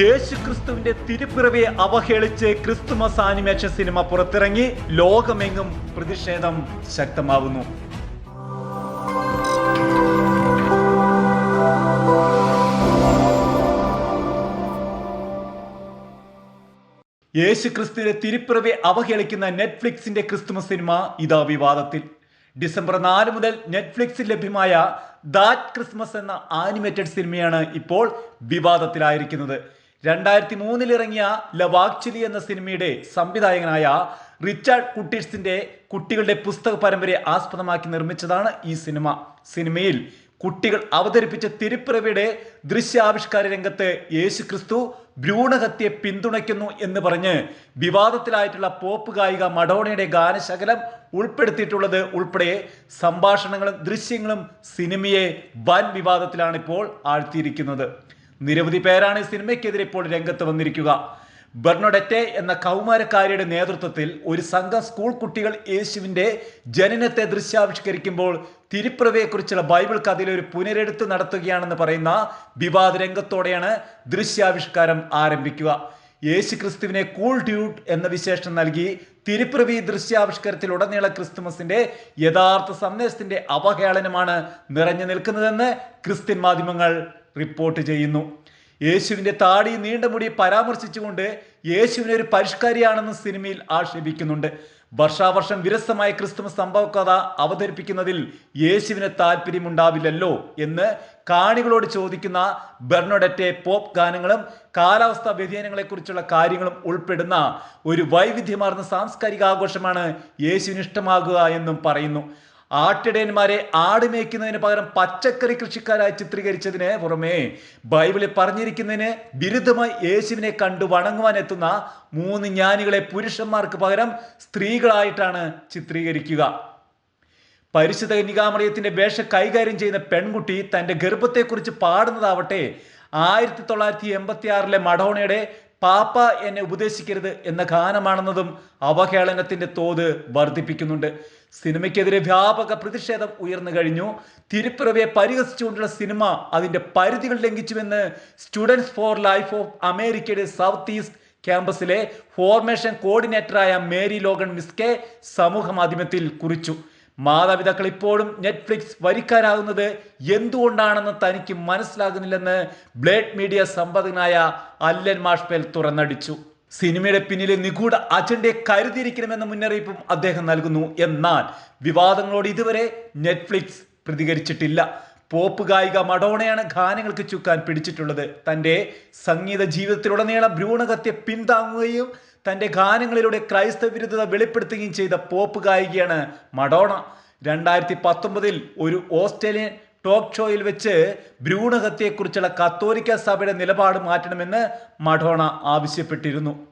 യേശു ക്രിസ്തുവിന്റെ തിരുപ്പിറവിയെ അവഹേളിച്ച് ക്രിസ്തുമസ് ആനിമേഷൻ സിനിമ പുറത്തിറങ്ങി ലോകമെങ്ങും പ്രതിഷേധം ശക്തമാവുന്നു. യേശു ക്രിസ്തുവിന്റെ തിരുപ്പിറവെ അവഹേളിക്കുന്ന നെറ്റ്ഫ്ലിക്സിന്റെ ക്രിസ്തുമസ് സിനിമ ഇതാ വിവാദത്തിൽ. ഡിസംബർ നാല് മുതൽ നെറ്റ്ഫ്ലിക്സിൽ ലഭ്യമായ ദാറ്റ് ക്രിസ്മസ് എന്ന ആനിമേറ്റഡ് സിനിമയാണ് ഇപ്പോൾ വിവാദത്തിലായിരിക്കുന്നത്. രണ്ടായിരത്തി മൂന്നിലിറങ്ങിയ ലവ് ആക്ച്വലി എന്ന സിനിമയുടെ സംവിധായകനായ റിച്ചാർഡ് കുട്ടീഴ്സിന്റെ കുട്ടികളുടെ പുസ്തക പരമ്പരയെ ആസ്പദമാക്കി നിർമ്മിച്ചതാണ് ഈ സിനിമ. സിനിമയിൽ കുട്ടികൾ അവതരിപ്പിച്ച തിരുപ്പിറവിയുടെ ദൃശ്യാവിഷ്കാര രംഗത്ത് യേശു ക്രിസ്തു ഭ്രൂണഹത്യയെ പിന്തുണയ്ക്കുന്നു എന്ന് പറഞ്ഞ് വിവാദത്തിലായിട്ടുള്ള പോപ്പ് ഗായിക മഡോണയുടെ ഗാനശകലം ഉൾപ്പെടുത്തിയിട്ടുള്ളത് ഉൾപ്പെടെ സംഭാഷണങ്ങളും ദൃശ്യങ്ങളും സിനിമയെ വൻ വിവാദത്തിലാണ് ഇപ്പോൾ ആഴ്ത്തിയിരിക്കുന്നത്. നിരവധി പേരാണ് സിനിമയ്ക്കെതിരെ ഇപ്പോൾ രംഗത്ത് വന്നിരിക്കുക. ബെർണോഡറ്റെ എന്ന കൗമാരക്കാരിയുടെ നേതൃത്വത്തിൽ ഒരു സംഘം സ്കൂൾ കുട്ടികൾ യേശുവിന്റെ ജനനത്തെ ദൃശ്യാവിഷ്കരിക്കുമ്പോൾ തിരുപ്രവയെക്കുറിച്ചുള്ള ബൈബിൾ കഥയിൽ ഒരു പുനരെടുത്ത് നടത്തുകയാണെന്ന് പറയുന്ന വിവാദ രംഗത്തോടെയാണ് ദൃശ്യാവിഷ്കാരം ആരംഭിക്കുക. യേശു ക്രിസ്തുവിനെ കൂൾ ഡ്യൂട്ട് എന്ന വിശേഷണം നൽകി തിരുപ്രവി ദൃശ്യാവിഷ്കാരത്തിൽ ഉടനീള ക്രിസ്തുമസിന്റെ യഥാർത്ഥ സന്ദേശത്തിന്റെ അവഹേളനമാണ് നിറഞ്ഞു നിൽക്കുന്നതെന്ന് ക്രിസ്ത്യൻ മാധ്യമങ്ങൾ റിപ്പോർട്ട് ചെയ്യുന്നു. യേശുവിന്റെ താടി നീണ്ട മുടി പരാമർശിച്ചുകൊണ്ട് യേശുവിനെ ഒരു പരിഷ്കാരിയാണെന്ന് സിനിമയിൽ ആക്ഷേപിക്കുന്നുണ്ട്. വർഷാവർഷം വിരസമായ ക്രിസ്തുമസ് സംഭവകഥ അവതരിപ്പിക്കുന്നതിൽ യേശുവിന് താല്പര്യമുണ്ടാവില്ലല്ലോ എന്ന് കാണികളോട് ചോദിക്കുന്ന ബെർണോഡറ്റെ പോപ്പ് ഗാനങ്ങളും കാലാവസ്ഥാ വ്യതിയാനങ്ങളെക്കുറിച്ചുള്ള കാര്യങ്ങളും ഉൾപ്പെടുന്ന ഒരു വൈവിധ്യമാർന്ന സാംസ്കാരിക ആഘോഷമാണ് യേശുവിന് ഇഷ്ടമാകുക എന്നും പറയുന്നു. ആട്ടിടയന്മാരെ ആട് മേയ്ക്കുന്നതിന് പകരം പച്ചക്കറി കൃഷിക്കാരായി ചിത്രീകരിച്ചതിന് പുറമെ ബൈബിളിൽ പറഞ്ഞിരിക്കുന്നതിന് ബിരുദമായി യേശുവിനെ കണ്ടു വണങ്ങുവാൻ എത്തുന്ന മൂന്ന് ജ്ഞാനികളെ പുരുഷന്മാർക്ക് പകരം സ്ത്രീകളായിട്ടാണ് ചിത്രീകരിക്കുക. പരിശുദ്ധ കന്യകാമറിയത്തിന്റെ വേഷ കൈകാര്യം ചെയ്യുന്ന പെൺകുട്ടി തന്റെ ഗർഭത്തെക്കുറിച്ച് പാടുന്നതാവട്ടെ ആയിരത്തി തൊള്ളായിരത്തി എൺപത്തി ആറിലെ മഡോണയുടെ പാപ്പ എന്നെ ഉപദേശിക്കരുത് എന്ന ഗാനമാണെന്നതും അവഹേളനത്തിന്റെ തോത് വർദ്ധിപ്പിക്കുന്നുണ്ട്. സിനിമയ്ക്കെതിരെ വ്യാപക പ്രതിഷേധം ഉയർന്നു കഴിഞ്ഞു. തിരുപ്പിറവിയെ പരിഹസിച്ചുകൊണ്ടുള്ള സിനിമ അതിന്റെ പരിധികൾ ലംഘിച്ചുവെന്ന് സ്റ്റുഡൻസ് ഫോർ ലൈഫ് ഓഫ് അമേരിക്കയുടെ സൗത്ത് ഈസ്റ്റ് ക്യാമ്പസിലെ ഫോർമേഷൻ കോർഡിനേറ്ററായ മേരി ലോഗൻ മിസ്കെ സമൂഹ മാധ്യമത്തിൽ കുറിച്ചു. മാതാപിതാക്കൾ ഇപ്പോഴും നെറ്റ്ഫ്ലിക്സ് വരിക്കാരാകുന്നത് എന്തുകൊണ്ടാണെന്ന് തനിക്ക് മനസ്സിലാകുന്നില്ലെന്ന് ബ്ലേഡ് മീഡിയ സമ്പാദകനായ അല്ലൻ മാഷ്പേൽ തുറന്നടിച്ചു. സിനിമയുടെ പിന്നിലെ നിഗൂഢ അജണ്ടയെ കരുതിയിരിക്കണമെന്ന മുന്നറിയിപ്പും അദ്ദേഹം നൽകുന്നു. എന്നാൽ വിവാദങ്ങളോട് ഇതുവരെ നെറ്റ്ഫ്ലിക്സ് പ്രതികരിച്ചിട്ടില്ല. പോപ്പ് ഗായിക മഡോണയാണ് ഗാനങ്ങൾക്ക് ചുക്കാൻ പിടിച്ചിട്ടുള്ളത്. തന്റെ സംഗീത ജീവിതത്തിലുടനീളം ഭ്രൂണകത്തെ പിന്താങ്ങുകയും തന്റെ ഗാനങ്ങളിലൂടെ ക്രൈസ്തവ വിരുദ്ധത വെളിപ്പെടുത്തുകയും ചെയ്ത പോപ്പ് ഗായികയാണ് മഡോണ. രണ്ടായിരത്തി പത്തൊമ്പതിൽ ഒരു ഓസ്ട്രേലിയൻ ടോക്ക് ഷോയിൽ വെച്ച് ഭ്രൂണഹത്യയെക്കുറിച്ചുള്ള കത്തോലിക്ക സഭയുടെ നിലപാട് മാറ്റണമെന്ന് മഡോണ ആവശ്യപ്പെട്ടിരുന്നു.